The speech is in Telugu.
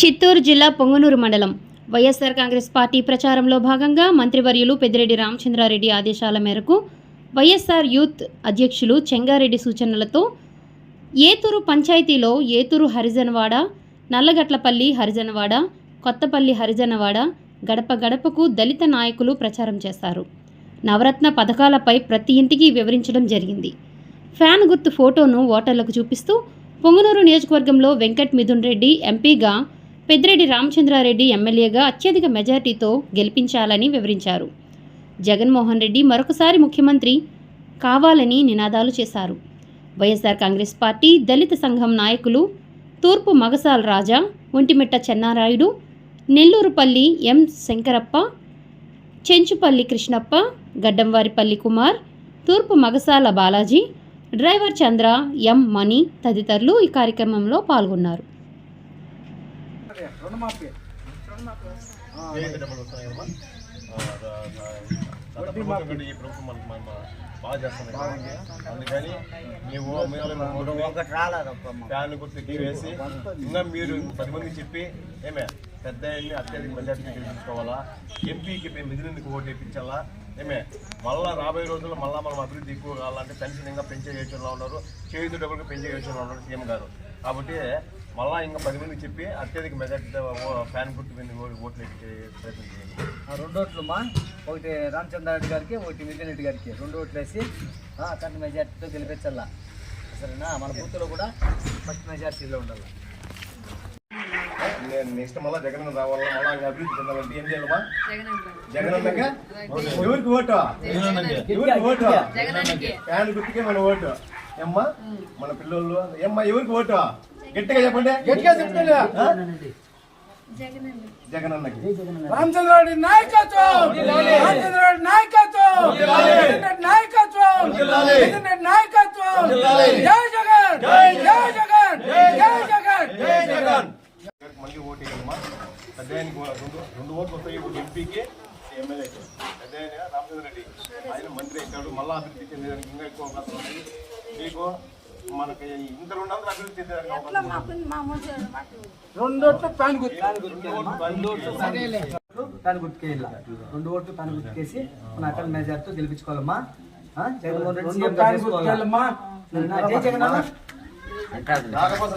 చిత్తూరు జిల్లా పొంగనూరు మండలం. వైఎస్ఆర్ కాంగ్రెస్ పార్టీ ప్రచారంలో భాగంగా మంత్రివర్యులు పెద్దిరెడ్డి రామచంద్రారెడ్డి ఆదేశాల మేరకు వైఎస్ఆర్ యూత్ అధ్యక్షులు చెంగారెడ్డి సూచనలతో ఏతూరు పంచాయతీలో ఏతూరు హరిజనవాడ నల్లగట్లపల్లి హరిజనవాడ కొత్తపల్లి హరిజనవాడ గడప గడపకు దళిత నాయకులు ప్రచారం చేస్తారు నవరత్న పథకాలపై ప్రతి ఇంటికి వివరించడం జరిగింది. ఫ్యాన్ గుర్తు ఫోటోను ఓటర్లకు చూపిస్తూ పొంగనూరు నియోజకవర్గంలో వెంకట్ మిథున్ రెడ్డి ఎంపీగా పెద్దిరెడ్డి రామచంద్రారెడ్డి ఎమ్మెల్యేగా అత్యధిక మెజార్టీతో గెలిపించాలని వివరించారు. జగన్మోహన్ రెడ్డి మరొకసారి ముఖ్యమంత్రి కావాలని నినాదాలు చేశారు. వైఎస్ఆర్ కాంగ్రెస్ పార్టీ దళిత సంఘం నాయకులు తూర్పు మగసాల్ రాజా ఒంటిమిట్ట చెన్నారాయుడు నెల్లూరుపల్లి ఎం. శంకరప్ప చెంచుపల్లి కృష్ణప్ప గడ్డంవారిపల్లి కుమార్ తూర్పు మగసాల బాలాజీ డ్రైవర్ చంద్ర ఎం. మణి తదితరులు ఈ కార్యక్రమంలో పాల్గొన్నారు. రుణమాఫీ డబ్బులు వస్తున్నాయి కదమ్మా? ప్రభుత్వం ఈ ప్రభుత్వం మనకు మన బాగా. అందుకని ఫ్యాన్ గుర్తు వేసి ఇంకా మీరు పది మందికి చెప్పి ఏమే పెద్ద అత్యధిక మెజార్టీ గెలిపించుకోవాలా? ఎంపీకి మిదిలిందుకు ఓటు వేయించాలా? ఏమే మళ్ళా రాబోయే రోజుల్లో మళ్ళా మనం అభివృద్ధి ఎక్కువ కావాలంటే పెన్షన్ ఇంకా పెంచే యోచనలో ఉన్నారు చేయుత డబ్బులు పెంచే యోచనలో ఉన్నారు సీఎం గారు. కాబట్టి మళ్ళా ఇంకా పది మందికి చెప్పి అత్యధిక మెజార్టీ ఫ్యాన్ గుర్తు మీద ఓట్లు వేయించే ప్రయత్నం చేయండి. ఆ రెండు ఓట్లమ్మా ఒకటి రామచంద్రారెడ్డి గారికి ఒకటి మిథున్ రెడ్డి గారికి. రెండు ఓట్లు వేసి ఆ, అఖండ మెజార్టీతో గెలిపించాలా సరేనా? మన బూత్లో కూడా ఫస్ట్ మెజార్టీలో ఉండాలి నేను నెక్స్ట్ మళ్ళా జగన్ రావాలా? మళ్ళా అభివృద్ధి చెందాలంటే ఏం చేయాలమ్మా జగన్ ఎవరికి ఓటు? ఎవరికి ఓటు? ఫ్యాన్ గుర్తుకే మన ఓటు. ఏమ్మా? మన పిల్లలు ఏమ్మా ఎవరికి ఓటు? గట్టిగా చెప్పండి. గట్టిగా చెప్పండి జగన్ అన్నకి నాయకత్వం. రామచంద్రరెడ్డి నాయకత్వం. నాయకత్వం. నాయకత్వం. జై జగన్. జై జగన్. జై జగన్. జై జగన్. మళ్ళీ ఓటు వేయాలమ్మా పెద్దాయనికి రెండు రెండు ఓట్లు వస్తాయి. ఒక ఎంపీకి ఎమ్మెల్యేకి. పెద్దాయన రామచంద్ర రెడ్డి ఆయన మంత్రి అవుతాడు. మళ్ళా అభివృద్ధి చెందేదానికి ఇంకా ఎక్కువ అవకాశం ఉంది. మీకు మనకి ఇంత రెండు వందలు అభివృద్ధి చెందేదానికి అవకాశం ఉంది రెండు ఓట్లు ప్యాన్ గుర్తు రెండు ఓట్లు ప్యాన్ గుర్తుకేయాల రెండు ఓట్లు ప్యాన్ గుర్తుకేసి మన అఖండ మెజార్టీతో గెలిపించుకోవాలమ్మా. ఆ, జగన్మోహన్ రెడ్డి సీఎం గా చేసుకోవాలా. వెళ్ళమ్మా సరేనా? జై జగన్ అన్న. రాకపోతే